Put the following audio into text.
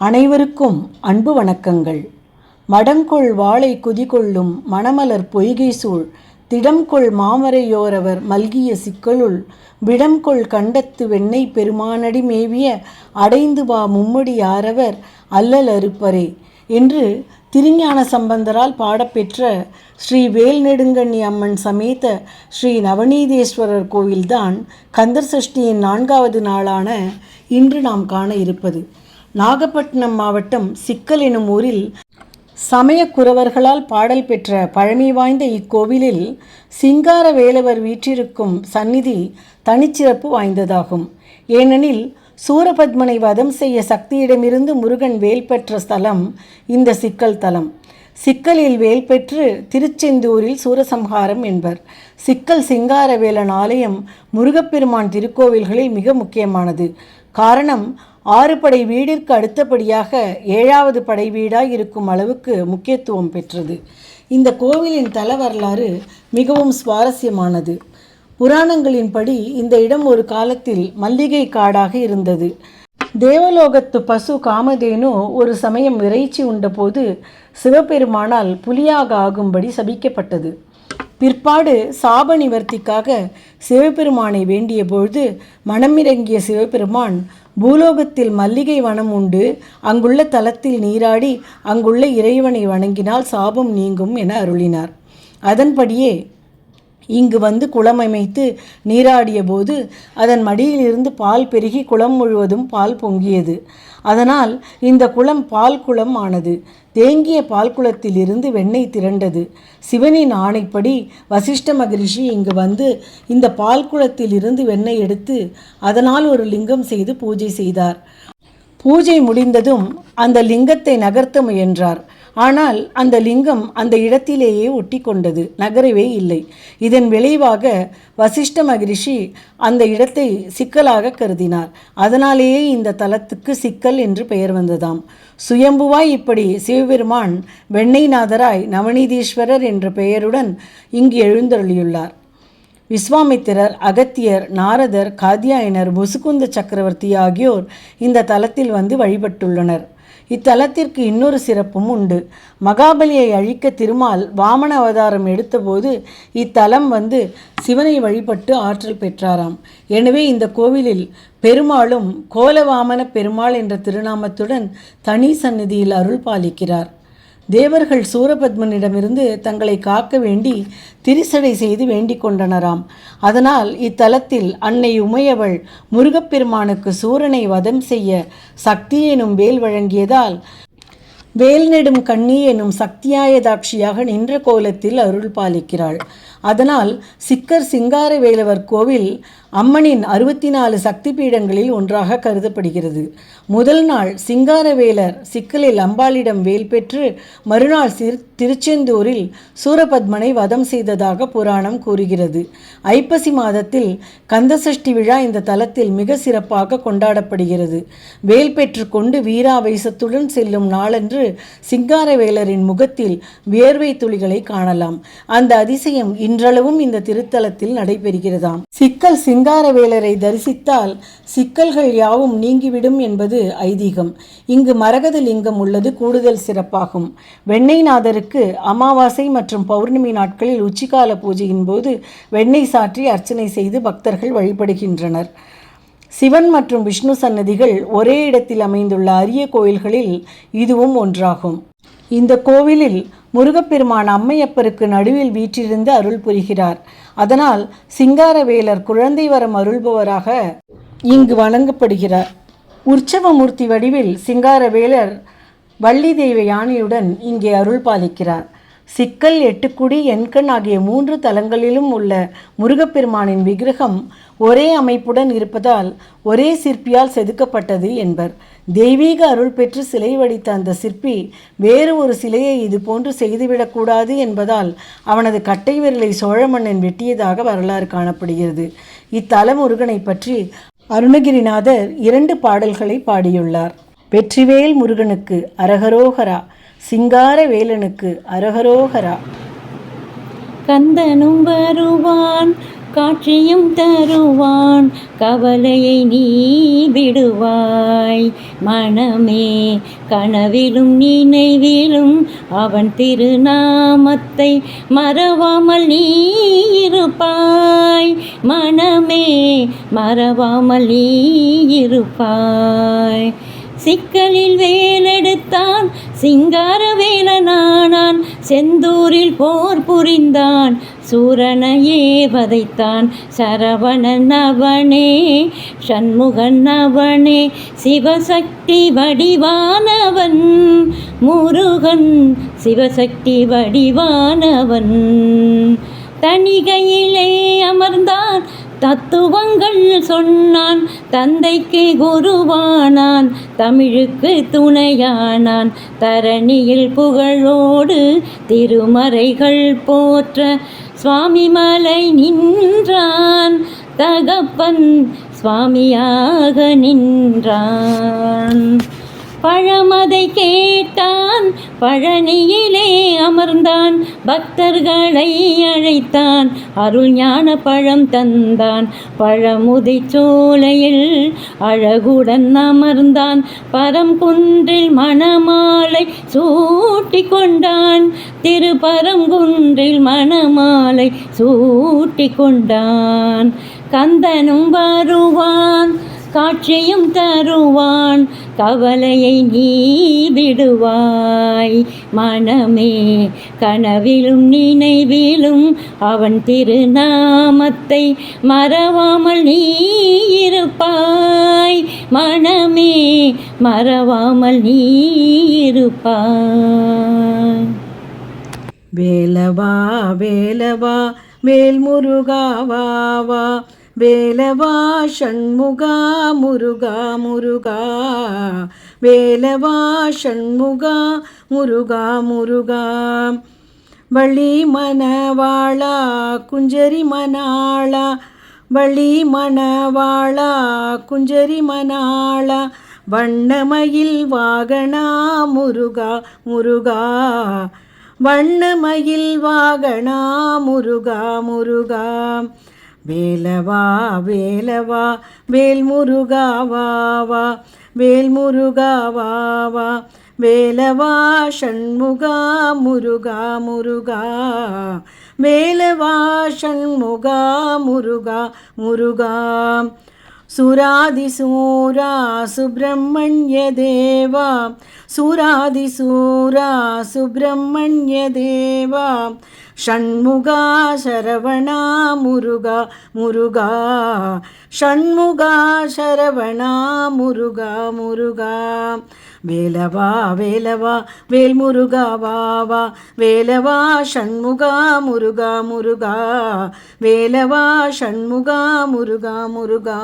அனைவருக்கும் அன்பு வணக்கங்கள். மடங்கொள் வாளை குதிகொள்ளும் மணமலர் பொய்கை சூழ் திடம்கொள் மாமரையோரவர் மல்கிய சிக்கலுள் விடம்கொள் கண்டத்து வெண்ணெய் பெருமானடி மேவிய அடைந்து வா மும்முடி ஆரவர் அல்லல் அறுப்பரே என்று திருஞான சம்பந்தரால் பாடப்பெற்ற ஸ்ரீ வேல்நெடுங்கண்ணி அம்மன் சமேத ஸ்ரீ நவநீதேஸ்வரர் கோவில்தான் கந்தர் சஷ்டியின் நான்காவது நாளான இன்று நாம் காண இருப்பது. நாகப்பட்டினம் மாவட்டம் சிக்கல் எனும் ஊரில் சமய குறவர்களால் பாடல் பெற்ற பழமை வாய்ந்த இக்கோவிலில் சிங்கார வேலவர் வீற்றிருக்கும் சந்நிதி தனிச்சிறப்பு வாய்ந்ததாகும். ஏனெனில் சூரபத்மனை வதம் செய்ய சக்தியிடமிருந்து முருகன் வேல் பெற்ற ஸ்தலம் இந்த சிக்கல் தலம். சிக்கலில் வேல் பெற்று திருச்செந்தூரில் சூரசம்ஹாரம் என்பர். சிக்கல் சிங்காரவேலன் ஆலயம் முருகப்பெருமான் திருக்கோவில்களில் மிக முக்கியமானது. காரணம் ஆறு படை வீடிற்கு அடுத்தபடியாக ஏழாவது படை வீடாக இருக்கும் அளவுக்கு முக்கியத்துவம் பெற்றது. இந்த கோவிலின் தல வரலாறு மிகவும் சுவாரஸ்யமானது. புராணங்களின்படி இந்த இடம் ஒரு காலத்தில் மல்லிகை காடாக இருந்தது. தேவலோகத்து பசு காமதேனு ஒரு சமயம் இறைச்சி உண்டபோது சிவபெருமானால் புலியாக ஆகும்படி சபிக்கப்பட்டது. பிற்பாடு சாப நிவர்த்திக்காக சிவபெருமானை வேண்டிய பொழுது மனமிறங்கிய சிவபெருமான் பூலோகத்தில் மல்லிகை வனம் உண்டு அங்குள்ள தலத்தில் நீராடி அங்குள்ள இறைவனை வணங்கினால் சாபம் நீங்கும் என அருளினார். அதன்படியே இங்கு வந்து குளம் அமைத்து நீராடிய போது அதன் மடியிலிருந்து பால் பெருகி குளம் முழுவதும் பால் பொங்கியது. அதனால் இந்த குளம் பால் குளம் ஆனது. தேங்கிய பால் குளத்திலிருந்து வெண்ணெய் திரண்டது. சிவனின் ஆணைப்படி வசிஷ்ட மகரிஷி இங்கு வந்து இந்த பால் குளத்திலிருந்து வெண்ணெய் எடுத்து அதனால் ஒரு லிங்கம் செய்து பூஜை செய்தார். பூஜை முடிந்ததும் அந்த லிங்கத்தை நகர்த்த முயன்றார். ஆனால் அந்த லிங்கம் அந்த இடத்திலேயே ஒட்டி கொண்டது நகரவே இல்லை. இதன் விளைவாக வசிஷ்ட மகிரிஷி அந்த இடத்தை சிக்கலாக கருதினார். அதனாலேயே இந்த தலத்துக்கு சிக்கல் என்று பெயர் வந்ததாம். சுயம்புவாய் இப்படி சிவபெருமான் வெண்ணைநாதராய் நவநீதீஸ்வரர் என்ற பெயருடன் இங்கு எழுந்தருளியுள்ளார். விஸ்வாமித்திரர் அகத்தியர் நாரதர் காதியாயனர் முசுகுந்த சக்கரவர்த்தி ஆகியோர் இந்த தலத்தில் வந்து வழிபட்டுள்ளனர். இத்தலத்திற்கு இன்னொரு சிறப்பும் உண்டு. மகாபலியை அழிக்க திருமால் வாமன அவதாரம் எடுத்தபோது இத்தலம் வந்து சிவனை வழிபட்டு ஆற்றல் பெற்றாராம். எனவே இந்த கோவிலில் பெருமாளும் கோலவாமன பெருமாள் என்ற திருநாமத்துடன் தனி சந்நிதியில் அருள் பாலிக்கிறார். தேவர்கள் சூரபத்மனிடமிருந்து தங்களை காக்க வேண்டி திரிசடை செய்து வேண்டிக் கொண்டனராம். அதனால் இத்தலத்தில் அன்னை உமையவள் முருகப்பெருமானுக்கு சூரனை வதம் செய்ய சக்தி எனும் வேல் வழங்கியதால் வேல் நெடும் கண்ணி எனும் சக்தியாயதாட்சியாக நின்ற கோலத்தில் அருள் பாலிக்கிறாள். அதனால் சிக்கர் சிங்கார வேலவர் கோவில் அம்மனின் அறுபத்தி நாலு சக்தி பீடங்களில் ஒன்றாக கருதப்படுகிறது. முதல் நாள் சிங்காரவேலர் சிக்கலில் அம்பாளிடம் வேல் பெற்று மறுநாள் சிறு திருச்செந்தூரில் சூரபத்மனை வதம் செய்ததாக புராணம் கூறுகிறது. ஐப்பசி மாதத்தில் கந்தசஷ்டி விழா இந்த தலத்தில் மிக சிறப்பாக கொண்டாடப்படுகிறது. வேல் பெற்று கொண்டு வீராவேசத்துடன் செல்லும் நாளன்று சிங்காரவேலரின் முகத்தில் வியர்வை துளிகளை காணலாம். அந்த அதிசயம் இன்றளவும் இந்த திருத்தலத்தில் நடைபெறுகிறதாம். சிக்கல் சிங்காரவேலரை தரிசித்தால் சிக்கல்கள் யாவும் நீங்கிவிடும் என்பது ஐதீகம். இங்கு மரகத லிங்கம் உள்ளது கூடுதல் சிறப்பாகும். வெண்ணெய்நாதருக்கு அமாவாசை மற்றும் பௌர்ணமி நாட்களில் உச்சிகால பூஜையின் போது வெண்ணெய் சாற்றி அர்ச்சனை செய்து பக்தர்கள் வழிபடுகின்றனர். சிவன் மற்றும் விஷ்ணு சன்னதிகள் ஒரே இடத்தில் அமைந்துள்ள அரிய கோயில்களில் இதுவும் ஒன்றாகும். இந்த கோவிலில் முருகப்பெருமான் அம்மையப்பருக்கு நடுவில் வீற்றிருந்து அருள் புரிகிறார். அதனால் சிங்காரவேலர் குழந்தை வரம் அருள்பவராக இங்கு வணங்கப்படுகிறார் உற்சவமூர்த்தி வடிவில் சிங்காரவேலர் வள்ளி தெய்வ யானையுடன் இங்கே அருள் பாலிக்கிறார். சிக்கல் எட்டுக்குடி எண்கண் ஆகிய மூன்று தலங்களிலும் உள்ள முருகப்பெருமானின் விக்கிரகம் ஒரே அமைப்புடன் இருப்பதால் ஒரே சிற்பியால் செதுக்கப்பட்டது என்பர். தெய்வீக அருள் பெற்று சிலை வடித்த அந்த சிற்பி வேறு ஒரு சிலையை இது போன்று செய்துவிடக்கூடாது என்பதால் அவனது கட்டை விரலை சோழ மன்னன் வெட்டியதாக வரலாறு காணப்படுகிறது. இத்தல முருகனை பற்றி அருணகிரிநாதர் இரண்டு பாடல்களை பாடியுள்ளார். வெற்றிவேல் முருகனுக்கு அரகரோகரா சிங்கார வேலனுக்கு அரகரோகரா. கந்தனும் வருவான் காட்சியும் தருவான் கவலையை நீ விடுவாய். மனமே கனவிலும் நினைவிலும் அவன் திருநாமத்தை மறவாமல் நீ இருப்பாய். மனமே மறவாமல் நீ இருப்பாய். சிக்கலில் வேலெடுத்தான் சிங்கார வேலனானான் செந்தூரில் போர் புரிந்தான் சூரனையே வதைத்தான் சரவணன் அவனே சண்முகன் அவனே சிவசக்தி வடிவானவன் முருகன் சிவசக்தி வடிவானவன். தணிகையிலே தத்துவங்கள் சொன்னான் தந்தைக்கு குருவானான் தமிழுக்கு துணையானான். தரணியில் புகழோடு திருமறைகள் போற்ற சுவாமி மலை நின்றான். தகப்பன் சுவாமியாக நின்றான். பழமதை கேட்டான் பழனியிலே அமர்ந்தான். பக்தர்களை அழைத்தான் அருள் ஞான பழம் தந்தான். பழமுதை சோலையில் அழகுடன் அமர்ந்தான். பரங்குன்றில் மணமாலை சூட்டி கொண்டான். திருப்பரங்குன்றில் மணமாலை சூட்டி கொண்டான். கந்தனும் வருவான். காட்சியும் தருவான் கவலையை நீ விடுவாய். மனமே கனவிலும் நினைவிலும் அவன் திருநாமத்தை மறவாமல் நீ இருப்பாய். மனமே மறவாமல் நீ இருப்பாய். வேலவா வேலவா வேல்முருகாவா வேலவா ஷண்முகா முருகா முருகா. வேலவா ஷண்முகா முருகா முருகா. வள்ளி மணவாளா குஞ்சரி மணாளா வள்ளி மணவாளா குஞ்சரி மணாளா வண்ணமயில் வாகனா முருகா முருகா. வண்ணமயில் வாகனா முருகா முருகா. வேலவா வேலவா வேல்முருகாவாவா வேல்முருகாவாவா வேலவா ஷண்முகா முருகா முருகா. வேலவா ஷண்முகா முருகா முருகா. சுராதிசூரா சுப்பிரமணிய தேவா சுராதிசூரா சுப்பிரமணிய தேவா ஷண்முகா சரவணா முருகா முருகா ஷண்முகா சரவணா முருகா முருகா வேலவா வேலவா வேல் முருகா வாவா வேலவா ஷண்முகா முருகா முருகா. வேலவா ஷண்முகா முருகா முருகா.